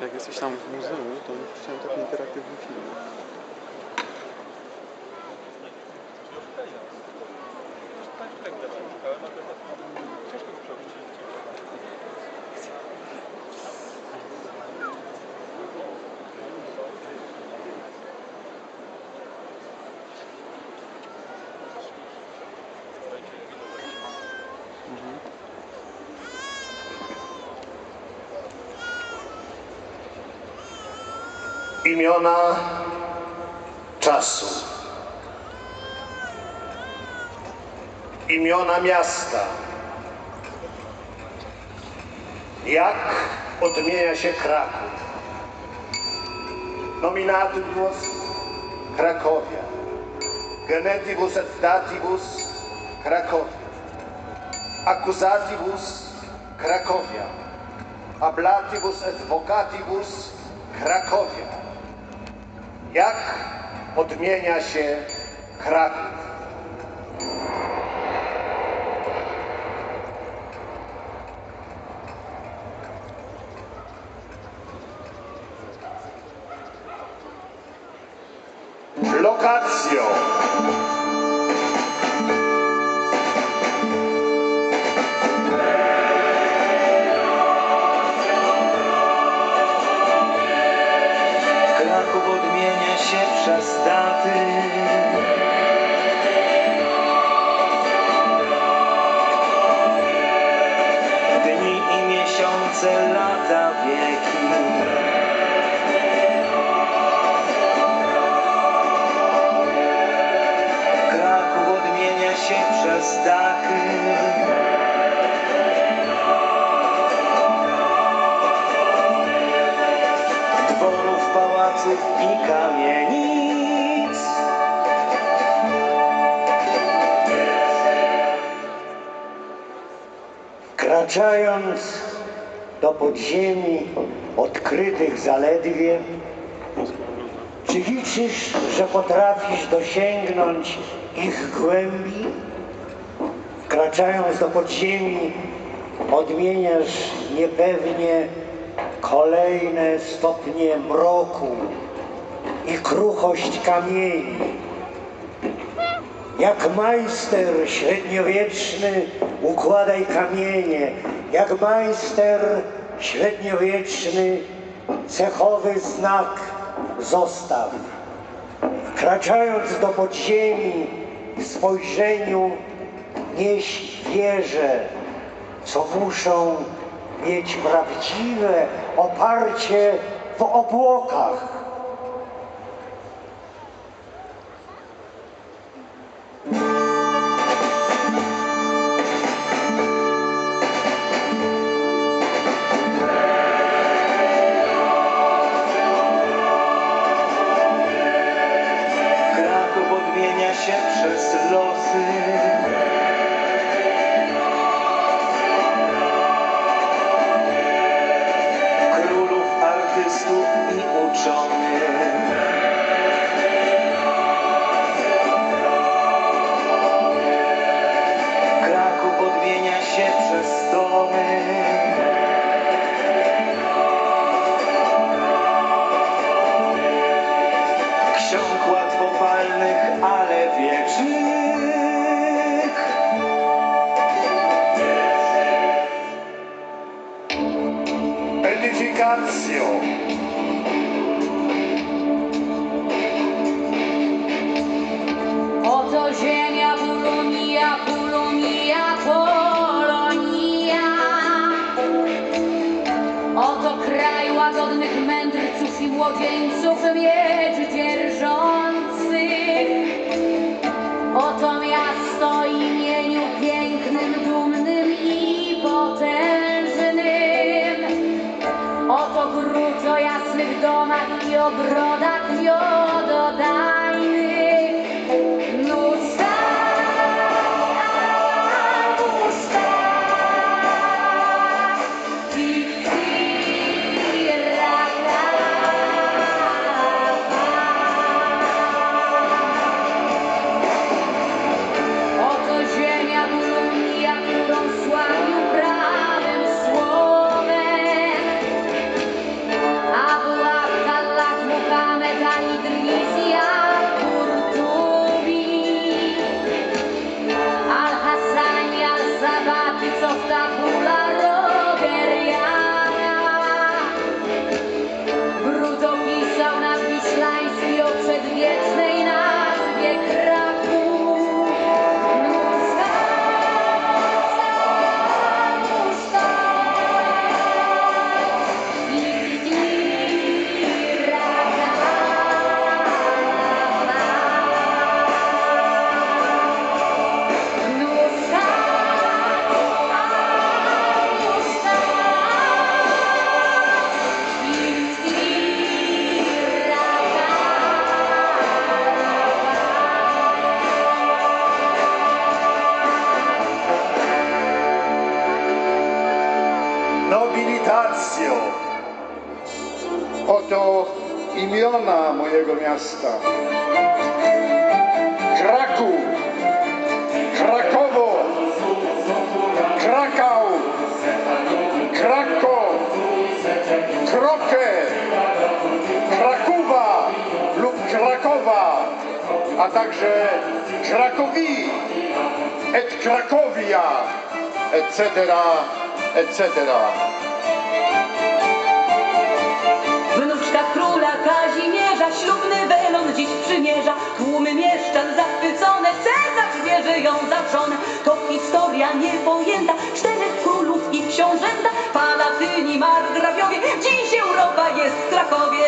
jak, jesteś tam w muzeum, to chciałem taki interaktywny film. Imiona czasu, imiona miasta. Jak odmienia się Kraków? Nominatibus Krakowia, genetibus et datibus Krakowia, accusatibus Krakowia, ablatibus et vocatibus Krakowia. Jak odmienia się Kraków? Lokacjo. Lata, wieki. Odmienia się przez dachy. dworów, pałaców i kamienic. Wkraczając do podziemi odkrytych zaledwie, czy liczysz, że potrafisz dosięgnąć ich głębi? Wkraczając do podziemi, odmieniasz niepewnie kolejne stopnie mroku i kruchość kamieni. Jak majster średniowieczny układaj kamienie, jak majster średniowieczny cechowy znak zostaw. Wkraczając do podziemi w spojrzeniu nieś wieże, co muszą mieć prawdziwe oparcie w obłokach. Oto ziemia Polonia, Polonia, Polonia. Oto kraj łagodnych mędrców i młodzieńców miecz доброда. Oto imiona mojego miasta. Kraków, Krakowo, Krakał, Krakow, Krokę, Krakuwa lub Krakowa, a także Krakowi, et Krakowia, etc., etc. ślubny welon dziś przymierza. Tłumy mieszczan zachwycone, Cezar bierze ją za żonę. To historia niepojęta, czterech królów i książęta, palatyni, margrabiowie. Dziś Europa jest w Krakowie.